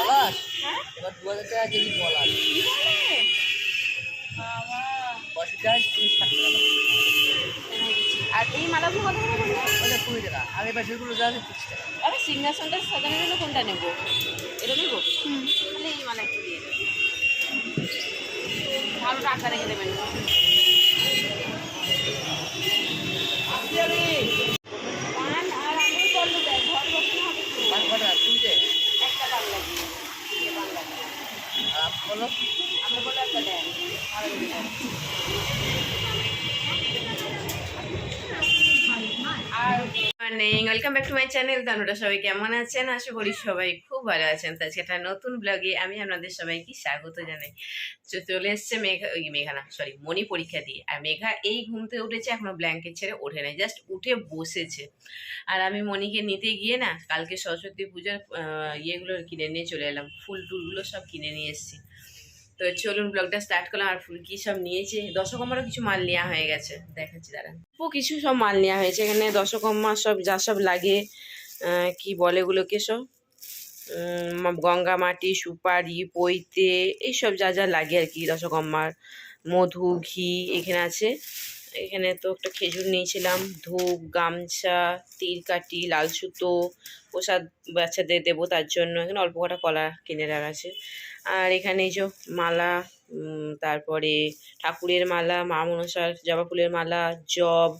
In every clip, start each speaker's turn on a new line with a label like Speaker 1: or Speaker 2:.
Speaker 1: এবার দু হাজার টাকা কেজি পলাশ
Speaker 2: কি বলে বাবা
Speaker 1: পঁয়ষট্টি টাকা তিরিশ টাকা।
Speaker 2: আর এই মালাগুলো কত করে বললে?
Speaker 1: ওটা কুড়ি টাকা। আর এবার সেগুলো যা আছে তিরিশ টাকা।
Speaker 2: আরে সিংহাসনটা সাজানোর জন্য কোনটা নেব? এটা নেব? তাহলে এই মালা একটু দিয়ে দেবো। ভালো টাকা রেখে দেবেন। Welcome back to my channel দানুরা সবাই কেমন আছেন? আশা করি সবাই খুব ভালো আছেন। তো আজকে একটা নতুন ব্লগে আমি আপনাদের সবাইকে স্বাগত জানাই। চলে এসছে মেঘা, ওই মেঘা না সরি মনি পরীক্ষা দিয়ে। আর মেঘা এই ঘুমতে উঠেছে, এখনও ব্ল্যাঙ্কেট ছেড়ে ওঠে নাই জাস্ট উঠে বসেছে। আর আমি মনিকে নিতে গিয়ে না, কালকে সরস্বতী পূজার ইয়েগুলো কিনে নিয়ে চলে এলাম। ফুল টুলগুলো সব কিনে নিয়ে এসেছি। তো চলুন ব্লগটা স্টার্ট করলাম আর ফুল কি সব নিয়েছে। দশকর্মারও কিছু মাল নেওয়া হয়ে গেছে। দেখাচ্ছি, দাঁড়ান। ও কিছু সব মাল নেওয়া হয়েছে এখানে। দশকর্মা সব যা সব লাগে কি বলে এগুলোকে সব? গঙ্গা মাটি, সুপারি, পৈতে এইসব যা যা লাগে আর কি দশকর্মার মধু, ঘি এখানে আছে। এখানে তো একটা খেজুর নিয়েছিলাম। ধূপ, গামছা তীরকাঠি লাল সুতো, প্রসাদ বাচ্চাদের দেবো তার জন্য। এখানে অল্প কটা কলা কিনে রাখা আছে। আর এখানে এই যে মালা তারপরে ঠাকুরের মালা, মা মনসার জবা ফুলের মালা, জব,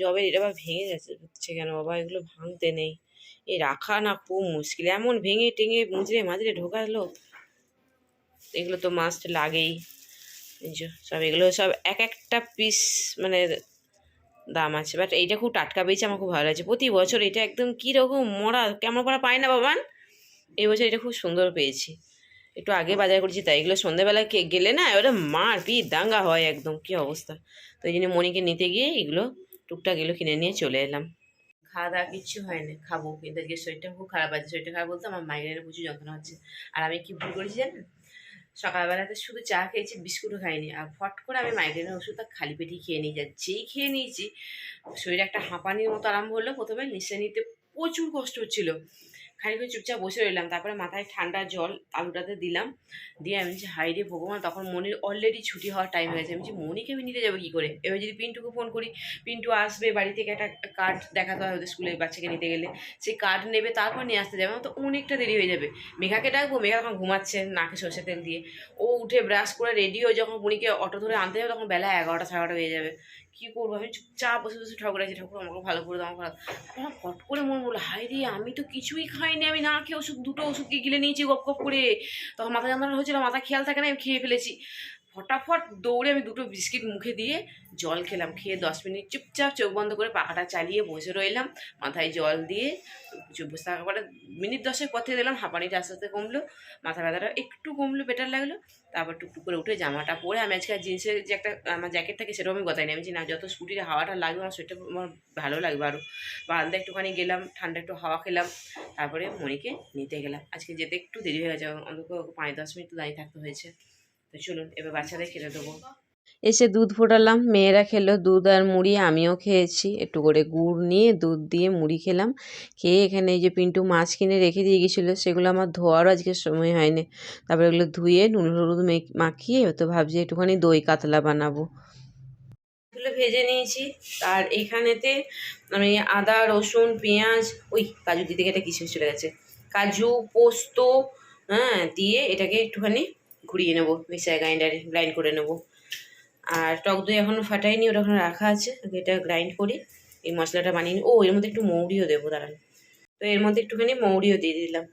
Speaker 2: জবের এটা আবার ভেঙে যাচ্ছে কেন বাবা? এগুলো ভাঙতে নেই। এ রাখা না খুব মুশকিল, এমন ভেঙে টেঙে মুজরে মাঝরে ঢোকালো এগুলো তো মাস্ট লাগেই। সব এগুলো সব এক একটা পিস মানে দাম আছে। বাট এইটা খুব টাটকা পেয়েছে, আমার খুব ভালো লাগছে। প্রতি বছর এটা একদম কীরকম মরা, কেমন করা পায় না বাবান এই বছর এটা খুব সুন্দর পেয়েছি। একটু আগে বাজার করেছি, তাই এগুলো সন্ধ্যাবেলায় কে, গেলে না ওটা মার পিট দাঙ্গা হয় একদম, কী অবস্থা। তো এই জন্য মনিকে নিতে গিয়ে এগুলো টুকটাক এগুলো কিনে নিয়ে চলে এলাম। খাওয়া দাওয়া কিচ্ছু হয়নি, খাব, কিন্তু আজকে শরীরটা খুব খারাপ আছে, শরীরটা খারাপ বলতে আমার মাইগ্রেনের প্রচুর যন্ত্রণা হচ্ছে। আর আমি কি ভুল করেছি জানেন? সকালবেলাতে শুধু চা খেয়েছি, বিস্কুটও খাইনি, আর ফট করে আমি মাইগ্রেনের ওষুধটা খালি পেটেই খেয়ে নিই যা যেই খেয়ে নিয়েছি, শরীরে একটা হাঁপানির মতো আরম্ভ হলো, প্রথমে নিঃশ্বাস নিতে প্রচুর কষ্ট হচ্ছিল। খানিকক্ষণ চুপচাপ বসে রইলাম। তারপরে মাথায় ঠান্ডা জল আলুটাতে দিলাম। দিয়ে আমি বলছি হাই রে ভগবান, তখন মনির অলরেডি ছুটি হওয়ার টাইম হয়ে গেছে। আমি বলছি, মনিকে আমি নিতে যাব কী করে? এবার যদি পিন্টুকে ফোন করি, পিন্টু আসবে বাড়ি থেকে একটা কার্ড দেখাতে হয় ওদের স্কুলে বাচ্চাকে নিতে গেলে। সেই কার্ড নেবে, তারপর নিয়ে আসতে যাবে। আমার তো অনেকটা দেরি হয়ে যাবে। মেঘাকে ডাকবো, মেঘা তখন ঘুমাচ্ছে নাকে সর্ষে তেল দিয়ে। ও উঠে ব্রাশ করে রেডি হয়ে যখন মনিকে অটো ধরে আনতে যাবে, তখন বেলা এগারোটা সাড়ে হয়ে যাবে। কী করব? আমি চুপচাপ বসে বসে ঠাকুর আছে ঠাকুর আমাকে ভালো করে দাও, আমাকে ভালো আমার ফট করে মন বলল হাই রে, আমি তো কিছুই খাইনি আমি না খেয়ে ওষুধ, দুটো ওষুধকে গিলে নিয়েছি, গপ গপ করে। তখন মাথা যন্ত্রণা হয়েছিল মাথা খেয়াল থাকে না, আমি খেয়ে ফেলেছি। ফটাফট দৌড়ে আমি দুটো বিস্কিট মুখে দিয়ে জল খেলাম। খেয়ে দশ মিনিট চুপচাপ চোখ বন্ধ করে পাখাটা চালিয়ে বসে রইলাম। মাথায় জল দিয়ে বসে থাকার পরে মিনিট দশেক পর থেকে দিলাম হাঁপানিটা আস্তে আস্তে কমলো। মাথা ব্যথাটা একটু কমলো বেটার লাগল। তারপর টুকটুক করে উঠে জামাটা পরে আমি আজকে জিন্সের যে একটা, আমার জ্যাকেট থাকে সেটাও আমি গতাই আমি না, যত স্কুটির হাওয়াটা লাগবে, আমার সেটা আমার ভালো লাগবে আরও বারান্দা একটুখানি গেলাম, ঠান্ডা একটু হাওয়া খেলাম। তারপরে মনিকে নিতে গেলাম। আজকে যেতে একটু দেরি হয়ে গেছে, অন্তত পাঁচ দশ মিনিট দাঁড়িয়ে থাকতে হয়েছে। তো চলুন এবার বাচ্চাদের খেতে দেবো। এসে দুধ ফোটালাম মেয়েরা খেলো দুধ আর মুড়ি আমিও খেয়েছি। একটু করে গুড় নিয়ে দুধ দিয়ে মুড়ি খেলাম। খেয়ে এখানে এই যে পিন্টু মাছ কিনে রেখে দিয়ে গেছিল সেগুলো আমার ধোয়ারও আজকে সময় হয়নি। তারপরে এগুলো ধুয়ে নুন হলুদ মেখ- মাখিয়ে তো ভাবছি একটুখানি দই কাতলা বানাবো। এগুলো ভেজে নিয়েছি। আর এইখানেতে আমি আদা রসুন পেঁয়াজ ওই কাজু দিতে গেলে কিছু চলে গেছে। কাজু পোস্ত হ্যাঁ দিয়ে এটাকে একটুখানি ঘুরিয়ে নেব মিক্সার গ্রাইন্ডারে গ্রাইন্ড করে নেব। আর টক দই এখনও ফাটাইনি ওটা এখন রাখা আছে এটা গ্রাইন্ড করি, এই মশলাটা বানিয়ে নিই ও, এর মধ্যে একটু মৌরিও দেবো, দাঁড়ান। তো এর মধ্যে একটুখানি মৌরিও দিয়ে দিলাম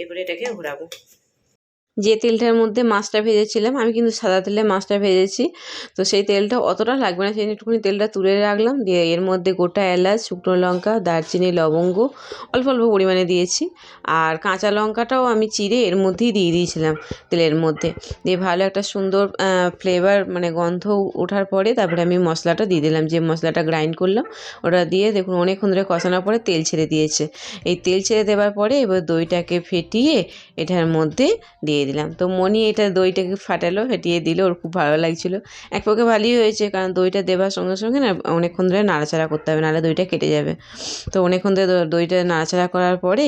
Speaker 2: এরপরে এটাকে ঘোরাবো। যে তেলটার মধ্যে মাছটা ভেজেছিলাম, আমি কিন্তু সাদা তেলে মাছটা ভেজেছি। তো সেই তেলটা অতটা লাগবে না, সেই একটুখানি তেলটা তুলে রাখলাম, দিয়ে এর মধ্যে গোটা এলাচ, শুকনো লঙ্কা, দারচিনি, লবঙ্গ অল্প অল্প পরিমাণে দিয়েছি। আর কাঁচা লঙ্কাটাও আমি চিড়ে এর মধ্যেই দিয়ে দিয়েছিলাম তেলের মধ্যে। দিয়ে ভালো একটা সুন্দর ফ্লেভার মানে গন্ধ ওঠার পরে তারপরে আমি মশলাটা দিয়ে দিলাম, যে মশলাটা গ্রাইন্ড করলাম, ওটা দিয়ে দেখুন অনেকক্ষণ ধরে কষানোর পরে তেল ছেড়ে দিয়েছে। এই তেল ছেড়ে দেওয়ার পরে এবার দইটাকে ফেটিয়ে এটার মধ্যে দিয়ে দিয়ে দিলাম। তো মনি এটা দইটাকে ফাটালো, ফেটিয়ে দিল, ওর খুব ভালো লাগছিল। এক পক্ষে ভালোই হয়েছে, কারণ দইটা দেবার সঙ্গে সঙ্গে না অনেকক্ষণ ধরে নাড়াচাড়া করতে হবে, নাহলে দইটা কেটে যাবে। তো অনেকক্ষণ ধরে দইটা নাড়াচাড়া করার পরে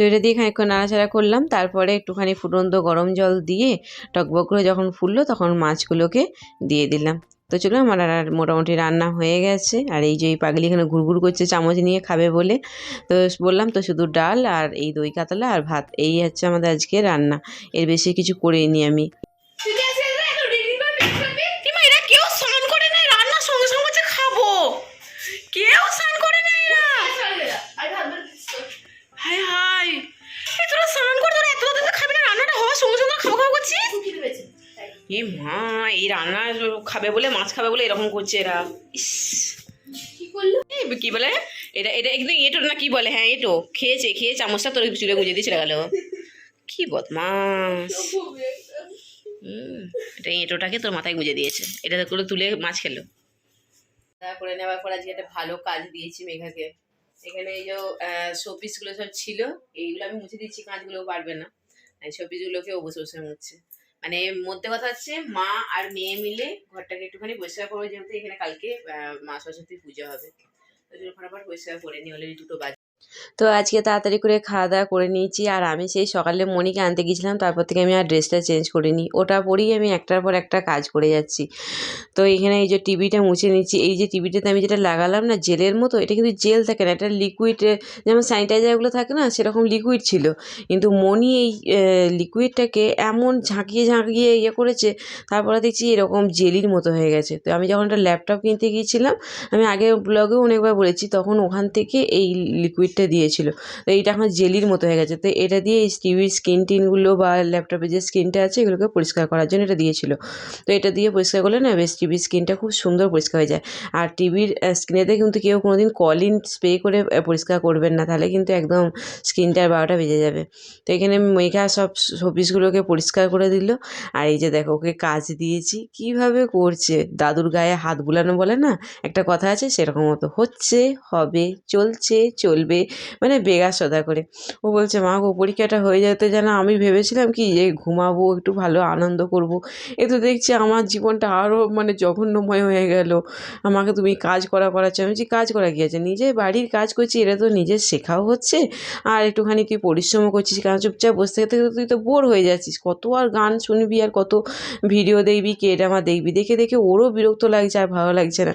Speaker 2: দইটা দিয়ে খানিকক্ষণ নাড়াচাড়া করলাম, তারপরে একটুখানি ফুটন্ত গরম জল দিয়ে টকবক করে যখন ফুললো তখন মাছগুলোকে দিয়ে দিলাম। তো চলো আমার আর মোটামুটি রান্না হয়ে গেছে। আর এই যে এই পাগলি এখানে ঘুরঘুর করছে, চামচ নিয়ে খাবে বলে। তো বললাম তো শুধু ডাল আর এই দই কাতলা আর ভাত। এই হচ্ছে আমাদের আজকে রান্না। এর বেশি কিছু করিনি আমি। এ মা এই রান্না খাবে বলে মাছ খাবে বলে এরকম করছে এরা। ইস। কি বলে? এটা এটা একদম এটো না কি বলে? হ্যাঁ এটো। খেয়েছে খেয়ে চামচটা তোর চুলে গুজে দিয়ে চলে গেল। কি বদমাস। হুম এটা এঁটোটাকে তোর মাথায় গুজে দিয়েছে। এটা করে তুলে মাছ খেলো। করে নেওয়ার পর আজকে একটা ভালো কাজ দিয়েছি মেঘাকে। এখানে এই যে শোপিসগুলো সব ছিল এইগুলো আমি মুছে দিচ্ছি কাঁচগুলো পারবে না। শোপিসগুলোকে ও বসে বসে মুছছে মানে মধ্যে কথা হচ্ছে, মা আর মেয়ে মিলে ঘরটাকে একটুখানি পরিষ্কার করব, যেহেতু এখানে কালকে মা সরস্বতী পুজো হবে। ওই জন্য ফটাফট পরিষ্কার করে নিয়ে হলে দুটো বাজে। তো আজকে তাড়াতাড়ি করে খাওয়া দাওয়া করে নিয়েছি। আর আমি সেই সকালে মনিকে আনতে গিয়েছিলাম, তারপর থেকে আমি আর ড্রেসটা চেঞ্জ করিনি। ওটা পরেই আমি একটার পর একটা কাজ করে যাচ্ছি। তো এখানে এই যে টিভিটা মুছে নিচ্ছি। এই যে টিভিটাতে আমি যেটা লাগালাম না, জেলের মতো, এটা কিন্তু জেল থাকে না, এটা লিকুইড যেমন স্যানিটাইজারগুলো থাকে না, সেরকম লিকুইড ছিল। কিন্তু মনি এই লিকুইডটাকে এমন ঝাঁকিয়ে ঝাঁকিয়ে ইয়ে করেছে, তারপরে দেখছি এরকম জেলির মতো হয়ে গেছে। তো আমি যখন একটা ল্যাপটপ কিনতে গিয়েছিলাম, আমি আগের ব্লগেও অনেকবার বলেছি, তখন ওখান থেকে এই লিকুইডটা দিয়েছিল। তো এইটা এখন জেলির মতো হয়ে গেছে। তো এটা দিয়ে এই টিভির স্ক্রিন টিনগুলো বা ল্যাপটপের যে স্ক্রিনটা আছে, এগুলোকে পরিষ্কার করার জন্য এটা দিয়েছিল। তো এটা দিয়ে পরিষ্কার করলে না বেশ টিভির স্ক্রিনটা খুব সুন্দর পরিষ্কার হয়ে যায়। আর টিভির স্ক্রিনেতে কিন্তু কেউ কোনো দিন কলিন স্প্রে করে পরিষ্কার করবেন না। তাহলে কিন্তু একদম স্ক্রিনটার বারোটা বেজে যাবে। তো এখানে মেঘা সব শোপিসগুলোকে পরিষ্কার করে দিল। আর এই যে দেখো, ওকে কাজ দিয়েছি। কীভাবে করছে? দাদুর গায়ে হাত বুলানো বলে না? একটা কথা আছে, সেরকম মতো হচ্ছে, হবে, চলছে, চলবে মানে বেগা সদা করে। ও বলছে, মা গো, পরীক্ষাটা হয়ে যেতে যেন আমি ভেবেছিলাম কি যে ঘুমাবো, একটু ভালো আনন্দ করব। এ তো দেখছি আমার জীবনটা আরও মানে জঘন্যময় হয়ে গেল। আমাকে তুমি কাজ করা করাচ্ছ আমি বলছি, কাজ করা আছে? নিজে বাড়ির কাজ করছি এটা তো নিজের শেখাও হচ্ছে। আর একটুখানি তুই পরিশ্রমও করছিস, কারণ চুপচাপ বসে থেকে তুই তো বোর হয়ে যাচ্ছিস। কত আর গান শুনবি আর কত ভিডিও দেখবি, কে ড্রামা দেখবি? দেখে দেখে ওরও বিরক্ত লাগছে আর ভালো লাগছে না।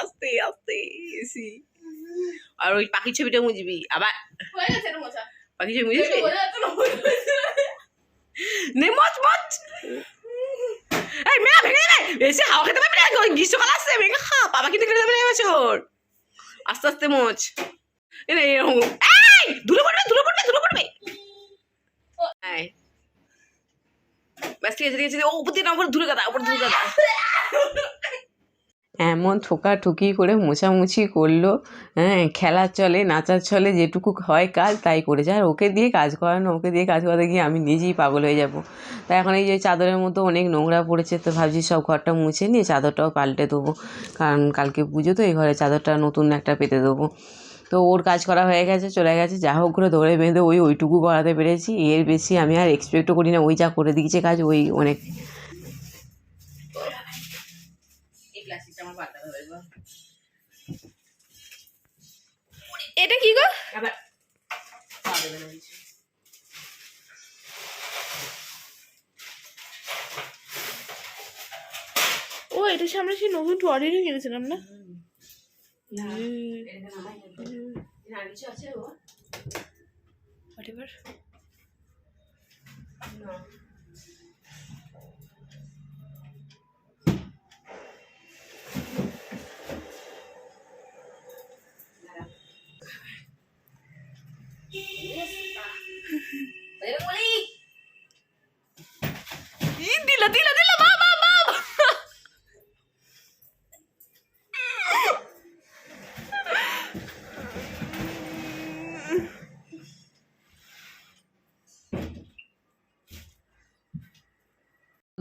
Speaker 2: আস্তে আস্তে আর ওই পাখি ছবিটা মুজবি আবার পাখি ছবি মুজবি নে মচ মচ। এই মেঘা ভেঙে যাবে বেশি হাওয়া খেতে পারবি না গ্রীষ্মকাল আসছে মেঘা খা বাবা কিন্তু কেটে যাবে না এবছর আস্তে আস্তে মোচ। এই নে, এরকম এই ধুলো পড়বে ধুলো পড়বে ধুলো পড়বে। এই। ব্যাস ঠিক আছে ঠিক আছে। ও উপর দিয়ে না উপর ধুলো গাদা উপর ধুলো গাদা। এমন ঠোকাঠুকি করে মোছামুছি করল হ্যাঁ খেলার চলে, নাচার চলে, যেটুকু হয় কাজ তাই করেছে। আর ওকে দিয়ে কাজ করানো, ওকে দিয়ে কাজ করাতে গিয়ে আমি নিজেই পাগল হয়ে যাব। তা এখন এই যে চাদরের মতো অনেক নোংরা পড়েছে, তো ভাবছি সব ঘরটা মুছে নিয়ে চাদরটাও পাল্টে দেবো। কারণ কালকে পুজো, তো এই ঘরে চাদরটা নতুন একটা পেতে দেবো। তো ওর কাজ করা হয়ে গেছে, চলে গেছে, যা হোক করে ধরে বেঁধে ওই ওইটুকু করাতে পেরেছি। এর বেশি আমি আর এক্সপেক্টও করি না, ওই যা করে দিয়েছে কাজ, ওই অনেক
Speaker 3: এটা কি গো। ও এটা সামনে সেই নতুন টয়লেটও কিনেছিলাম না?
Speaker 2: না, এটা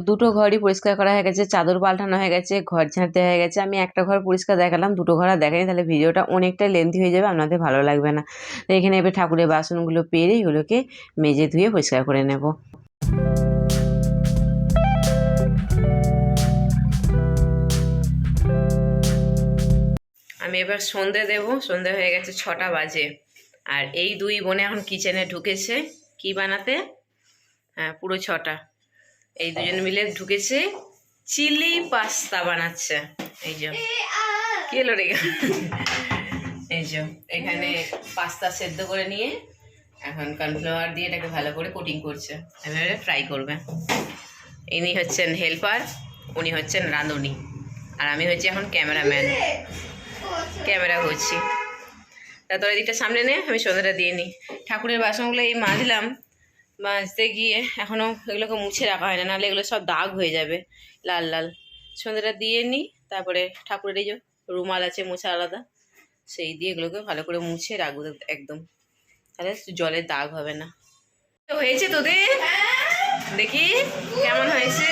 Speaker 2: দুটো ঘরই পরিষ্কার করা হয়ে গেছে, চাদর পাল্টানো হয়ে গেছে, ঘর ঝাঁটতে হয়ে গেছে। আমি একটা ঘর পরিষ্কার দেখালাম, দুটো ঘর আর দেখাইনি, তাহলে ভিডিওটা অনেকটা লেন্থি হয়ে যাবে, আপনাদের ভালো লাগবে না। তো এখানে এবার ঠাকুরের বাসনগুলো পেরে এগুলোকে মেজে ধুয়ে পরিষ্কার করে নেব। আমি এবার সন্ধে দেব, সন্ধে হয়ে গেছে ছটা বাজে। আর এই দুই বোনে এখন কিচেনে ঢুকেছে। কি বানাতে? হ্যাঁ পুরো ছটা। এই দুজন মিলে ঢুকেছে। চিলি পাস্তা বানাচ্ছে। এই যে। কি এলো রে? এই যে, এখানে পাস্তা সেদ্ধ করে নিয়ে এখন কর্নফ্লাওয়ার দিয়ে এটাকে ভালো করে কোটিং করছে। এভাবে ফ্রাই করবে। ইনি হচ্ছেন হেল্পার উনি হচ্ছেন রাঁধুনি। আর আমি হচ্ছি এখন ক্যামেরাম্যান ক্যামেরা করছি। তা তোর এদিকটা সামনে নে, আমি সন্ধ্যাটা দিয়ে নিই। ঠাকুরের বাসনগুলো এই মাজলাম। মাজতে গিয়ে এখনও এগুলোকে মুছে রাখা হয় না নাহলে এগুলো সব দাগ হয়ে যাবে লাল লাল। সন্ধ্যাটা দিয়ে নিই তারপরে ঠাকুরের এই যে রুমাল আছে মোছা আলাদা সেই দিয়ে এগুলোকে ভালো করে মুছে রাখব একদম। তাহলে জলের দাগ হবে না। হয়েছে তোদের? দেখি কেমন হয়েছে?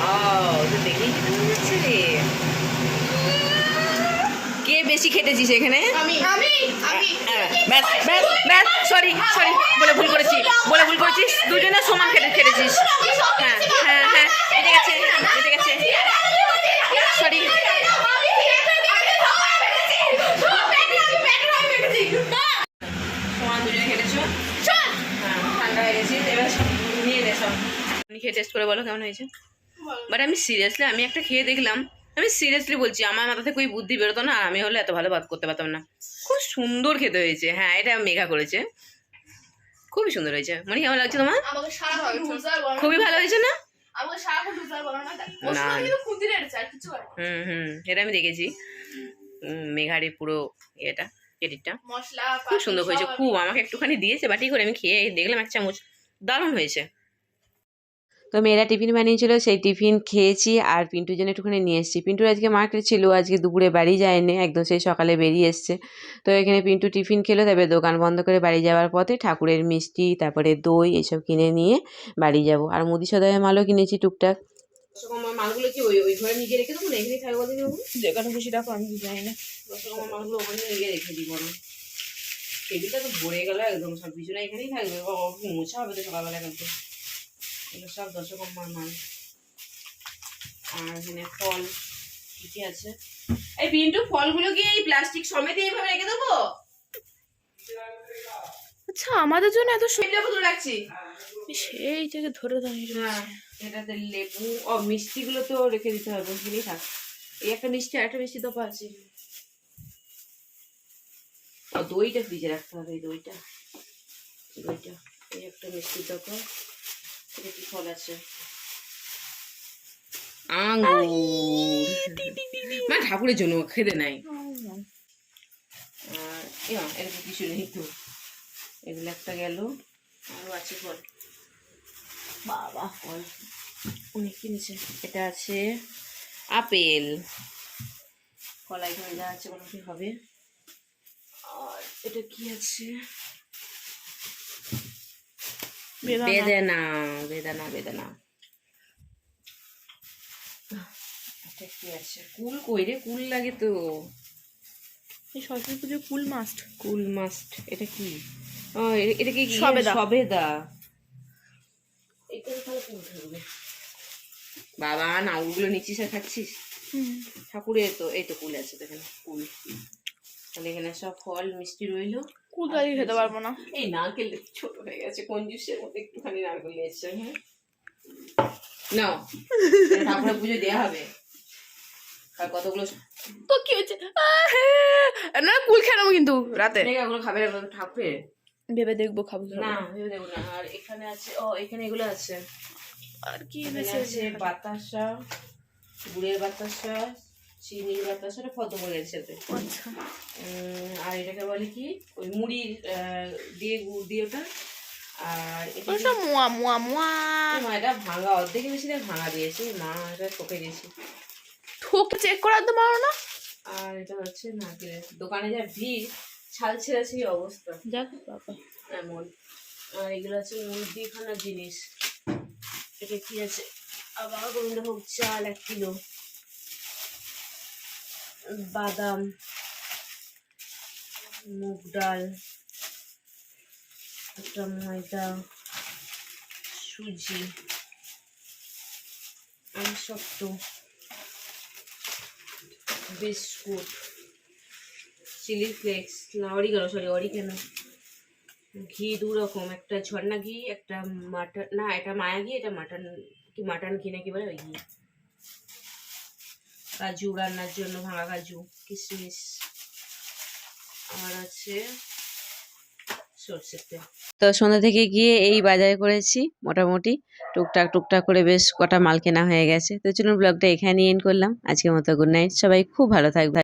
Speaker 2: Wow, তো দেখেই খেতে মনে হচ্ছে রে কে বেশি খেটেছিস এখানে? হ্যাঁ, সরি সরি বলে ভুল করেছি বলে ভুল করেছিস। দুজনে সমান খেটে খেটেছিস। হ্যাঁ হ্যাঁ হ্যাঁ এটে গেছে এটে গেছে সরি সমান দুজনে খেটেছো? হ্যাঁ ঠান্ডা হয়ে গেছে তুমি খেয়ে টেস্ট করে বলো কেমন হয়েছে? বাট আমি সিরিয়াসলি আমি একটা খেয়ে দেখলাম আমি সিরিয়াসলি বলছি আমার মাথা থেকে ওই বুদ্ধি বেরোতো না আর আমি হলে এত ভালো বাদ করতে পারতাম না। খুব সুন্দর খেতে হয়েছে। হ্যাঁ এটা মেঘা করেছে। খুবই সুন্দর হয়েছে। মানে কেমন লাগছে তোমার? খুবই ভালো হয়েছে। না। হুম হুম এটা আমি দেখেছি। মেঘারই পুরো এটা এডিটটা।
Speaker 3: মশলা
Speaker 2: খুব সুন্দর হয়েছে খুব। আমাকে একটুখানি দিয়েছে বাটি করে আমি খেয়ে দেখলাম এক চামচ। দারুণ হয়েছে। তো মেয়েরা টিফিন বানিয়েছিল সেই টিফিন খেয়েছি আর পিন্টুর জন্য একটুখানি নিয়ে এসেছি। পিন্টুর আজকে মার্কেট ছিল আজকে দুপুরে বাড়ি যায়নি একদম সেই সকালে বেরিয়ে এসছে। তো এখানে পিন্টু টিফিন খেলো তারপরে দোকান বন্ধ করে বাড়ি যাওয়ার পথে ঠাকুরের মিষ্টি তারপরে দই এসব কিনে নিয়ে বাড়ি যাব। আর মুদি সদায় মালও কিনেছি টুকটাক। মালগুলো কি ওই ওই ঘরে নিজে রেখে দেবো না? এখানে থাকব
Speaker 3: যেখানে খুশি রাখো আমি জানি না।
Speaker 2: মালগুলো ওখানে নিয়ে রেখে দিই বরং। টেবিলটা তো ভরে গেল একদম সব কিছু না এখানেই থাকবে। ও মোছা হবে তো সকালবেলা কিন্তু এগুলো সব দশকম্মার মাল। আর এখানে ফল কি কি আছে? এই পিন্টু ফলগুলো কি এই প্লাস্টিক সমেত এইভাবে রেখে দেবো?
Speaker 3: আচ্ছা আমাদের জন্য এত সু-
Speaker 2: এটা কত রাখছি।
Speaker 3: সেই থেকে ধরে দাঁড়িয়ে
Speaker 2: হ্যাঁ এটাতে লেবু ও মিষ্টিগুলো তো রেখে দিতে হবে কিনে থাক। এই একটা মিষ্টি আর একটা মিষ্টি তো আছে। দইটা ফ্রিজে রাখতে হবে এই দইটা। দইটা এই একটা মিষ্টি এটা কি ফল আছে। আঙ্গুর। মানে ঠাকুরের জন্য খেতে নাই। আর এরকম কিছু নেই তো এগুলো একটা গেল। আরও আছে ফল। বাবা ফল। অনেক কিনেছে। এটা আছে আপেল। কলাই যা আছে মোটামুটি হবে। আর এটা কি আছে?
Speaker 3: বেদানা।
Speaker 2: বেদানা বেদানা বেদানা। এটা কি আছে? কুল কই রে? কুল লাগে তো।
Speaker 3: এই সরস্বতী পুজো ফুল মাস্ট
Speaker 2: কুল মাস্ট এটা কি? ও এ- এটা কি
Speaker 3: সবেদা।
Speaker 2: সবেদা। এটা কুল থাকবে। বাবা না ওগুলো আর খাচ্ছিস? ঠাকুরের তো এই তো কুল আছে তো এখানে কুল। তাহলে এখানে সব ফল মিষ্টি রইল।
Speaker 3: কুল খেতে পারব না।
Speaker 2: এই নারকেল ছোট হয়ে গেছে কঞ্জুসের মধ্যে একটুখানি নারকেল নিয়েছে হ্যাঁ নাও ঠাকুরের পুজো দেওয়া হবে। আর কতগুলো
Speaker 3: তো কি হচ্ছে? না কুল খেলাম কিন্তু রাতে।
Speaker 2: মেঘাগুলো খাবে না ঠাকুরের?
Speaker 3: ভেবে দেখব খাব
Speaker 2: না ভেবে দেবো না। আর এখানে আছে ও এখানে এগুলো আছে।
Speaker 3: আর কি
Speaker 2: এখানে বাতাসা গুড়ের বাতাসা চিনির বাতাসাটা ফটো করে গেছে সাথে আর এটাকে বলে কি? ওই মুড়ি দিয়ে গুড় দিয়ে ওটা। আর এটা
Speaker 3: মুয়া মুয়া মুয়া।
Speaker 2: এটা ভাঙা অর্ধেকে বেশি ভাঙা দিয়েছে। মা এটা ঠকে গেছি।
Speaker 3: ঠোকে চেক করার তো পারো না?
Speaker 2: আর এটা হচ্ছে নারকেলের দোকানে যা ভিড় ছাল ছেঁড়া সেই অবস্থা।
Speaker 3: যাক বাবা।
Speaker 2: এমন। আর এগুলো মুদিখানার জিনিস। এটা কি আছে? আবার গোবিন্দভোগ চাল এক কিলো। বাদাম, মুগ ডাল, একটা ময়দা, সুজি আমসত্ব বিস্কুট, চিলি ফ্লেক্স, না, অরিগানো সরি অরিগানো। ঘি দু রকম একটা ঝর্ণা ঘি, একটা মাটন, না, এটা মায়া ঘি, এটা মাটন, কি মাটন ঘি না কি বলে ওই ঘি। কাজু রান্নার জন্য ভাঙা কাজু, কিশমিশ। আর আছে তেল। তো সন্ধ্যা থেকে গিয়ে এই বাজার করেছি মোটামুটি। টুকটাক টুকটাক করে বেশ কটা মাল কেনা হয়ে গেছে। তো চলুন ব্লগটা এখানে এন্ড করলাম। আজকের মতো গুড নাইট সবাই খুব ভালো থাকবে